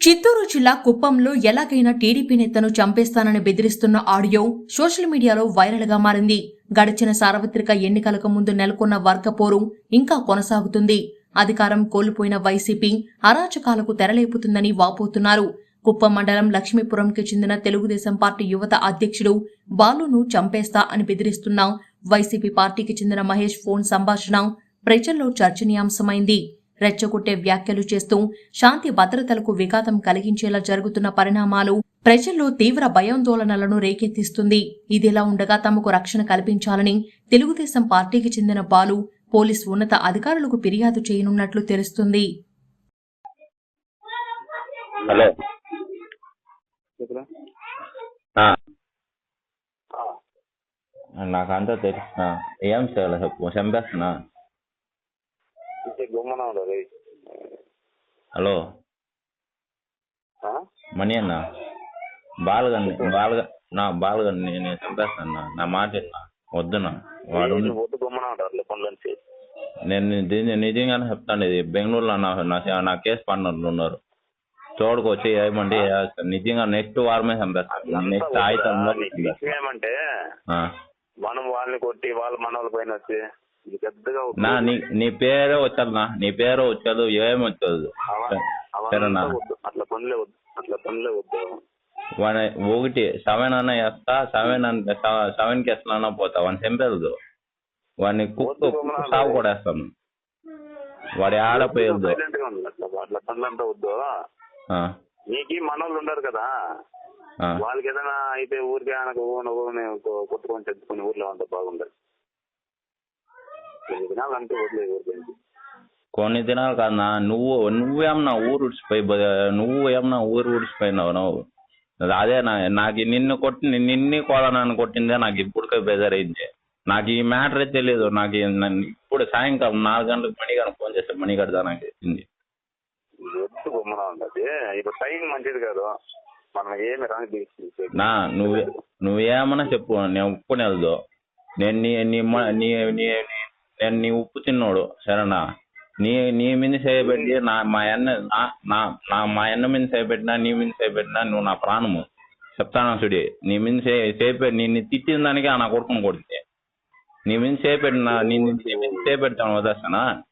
చిత్తూరు జిల్లా కుప్పంలో ఎలాగైనా టీడీపీ నేతను చంపేస్తానని బెదిరిస్తున్న ఆడియో సోషల్ మీడియాలో వైరల్గా మారింది. గడిచిన సార్వత్రిక ఎన్నికలకు ముందు నెలకొన్న వర్గపోరు ఇంకా కొనసాగుతుంది. అధికారం కోల్పోయిన వైసీపీ అరాచకాలకు తెరలేపుతుందని వాపోతున్నారు. కుప్పం మండలం లక్ష్మీపురంకి చెందిన తెలుగుదేశం పార్టీ యువత అధ్యక్షుడు బాలును చంపేస్తా అని బెదిరిస్తున్న వైసీపీ పార్టీకి చెందిన మహేష్ ఫోన్ సంభాషణ ప్రజల్లో చర్చనీయాంశమైంది. రెచ్చగొట్టే వ్యాఖ్యలు చేస్తూ శాంతి భద్రతలకు విఘాతం కలిగించేలా జరుగుతున్న పరిణామాలు ప్రజల్లో తీవ్ర భయాందోళనలను రేకెత్తిస్తుంది. ఇదిలా ఉండగా తమకు రక్షణ కల్పించాలని తెలుగుదేశం పార్టీకి చెందిన బాలు పోలీసు ఉన్నత అధికారులకు ఫిర్యాదు చేయనున్నట్లు తెలుస్తుంది. హలో. నాకంతా తెలుసు ఏం చేయాలి? చెప్పు చంపేస్తున్నా గుమ్మన హలో. మణి అన్న బాలగన్ని బాలగ నా బాలగన్ని నేను చంపేస్తాను నా మాట వద్దునా? వాడు నేను నిజ- నిజంగానే చెప్తాను ఇది బెంగళూరులో నా నా కేసు పార్ట్నర్లు ఉన్నారు. తోడుకు వచ్చి ఏమంటే. నిజంగా నెక్స్ట్ వారమే చంపేస్తాను నెక్స్ట్ ఆయుధంలో ఏమంటే మనం వాళ్ళని కొట్టి వాళ్ళ మనవల పైన వచ్చి ఇది పెద్దగా వద్దు. నా నీ నీ పేరే నా. నీ పేరే వచ్చాదు ఏమి వచ్చాదు. సరేనా వద్దు. అట్లా పనులే వద్దు. అట్లా పనులే వద్దు. వాడి ఒకటి సెవెన్ అన్న వేస్తా సెవెన్ అన్న సెవెన్కి ఎట్లా పోతా. వాడిని చంపేది వాడిని కుక్క కుక్క సాగు కూడా వేస్తాను. వాడి ఆడపోయేది సైలెంట్గా ఉంది అట్లా అట్లా పనులంతా వద్దు. నీకు మనోళ్ళు ఉండరు కదా. వాళ్ళకి ఏదైనా అయితే ఊరికే ఆయనకు ఊను ఊని కొ- కొట్టుకొని తెచ్చుకుని ఊర్లో అంతా బాగుండదు. కొన్ని దినాలు అంతే వదిలేదు ఊరికి కొన్ని దినాలు కాదన్నా నువ్వు నువ్వేమన్నా ఊరు ఉడిచిపోయి నువ్వు ఏమన్నా ఊరు ఉడిచిపోయినావు నువ్వు. అదే నాకు నిన్ను కొట్టి నిన్ని కోదనాన్ని కొట్టిందే నాకు ఇప్పటికే బెదరైంది. నాకు ఈ మ్యాటరే తెలియదు నాకు ఇప్పుడు సాయంకాలం నాలుగు గంటలకు మణిగారు ఫోన్ చేస్తే మణిగడదా నాకు ఇచ్చింది ఎత్తు బొమ్మలా ఉండదు ఇప్పుడు టైం మంచిది కాదు. మనం ఏమి రాని నా నువ్వు నువ్వేమన్నా చెప్పు నేను ఉప్పు నెలదు నేను నీ నీ- నేను నీ ఉప్పు తిన్నోడు సరేనా? నీ నీ మీద చేయబెట్టి నా మా అన్న నా నా నా మా అన్న మీద చేయబెట్టినా నీ మీద చేయబెట్టినా నువ్వు నా ప్రాణము. చెప్తాను సుడి? నీ మీద చేయబెట్టి నిన్ను తిట్టిన దానికి ఆ నా కొడుకును కొడితే. నీ మీద చేపెట్టిన నీ మీద చేపెడతాను వదిలేస్తానా?